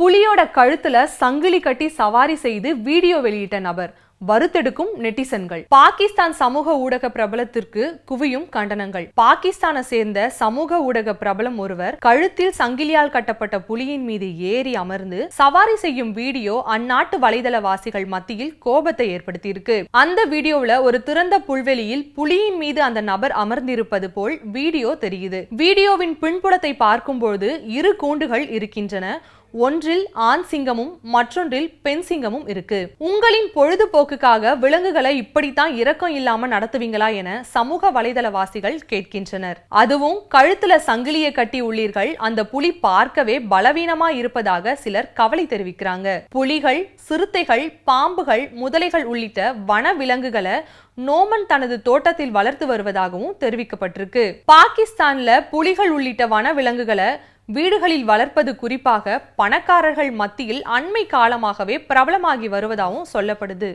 புலியோட கழுத்துல சங்கிலி கட்டி சவாரி செய்து வீடியோ வெளியிட்ட நபர் வருத்தெடுக்கும் நெட்டிசன்கள். பாகிஸ்தான் சமூக ஊடக பிரபலத்திற்கு குவியும் கண்டனங்கள். பாகிஸ்தானை சேர்ந்த சமூக ஊடக பிரபலம் ஒருவர் கழுத்தில் சங்கிலியால் கட்டப்பட்ட புலியின் மீது ஏறி அமர்ந்து சவாரி செய்யும் வீடியோ அந்நாட்டு வலைதளவாசிகள் மத்தியில் கோபத்தை ஏற்படுத்தியிருக்கு. அந்த வீடியோவில் ஒரு திறந்த புல்வெளியில் புலியின் மீது அந்த நபர் அமர்ந்திருப்பது போல் வீடியோ தெரியுது. வீடியோவின் பின்புலத்தை பார்க்கும்போது இரு கூண்டுகள் இருக்கின்றன. ஒன்றில் ஆண் சிங்கமும் மற்றொன்றில் பெண் சிங்கமும் இருக்கு. உங்களின் பொழுதுபோக்குக்காக விலங்குகளை இப்படித்தான் இரக்கம் இல்லாம நடத்துவீங்களா என சமூக வலைதளவாசிகள் கேட்கின்றனர். அதுவும் கழுத்துல சங்கிலியை கட்டி உள்ளீர்கள் அந்த புலி பார்க்கவே பலவீனமா இருப்பதாக சிலர் கவலை தெரிவிக்கிறாங்க. புலிகள் சிறுத்தைகள் பாம்புகள் முதலைகள் உள்ளிட்ட வன விலங்குகளை நோமன் தனது தோட்டத்தில் வளர்த்து வருவதாகவும் தெரிவிக்கப்பட்டிருக்கு. பாகிஸ்தான்ல புலிகள் உள்ளிட்ட வன விலங்குகளை வீடுகளில் வளர்ப்பது குறிப்பாக பணக்காரர்கள் மத்தியில் அண்மை காலமாகவே பிரபலமாகி வருவதாகவும் சொல்லப்படுது.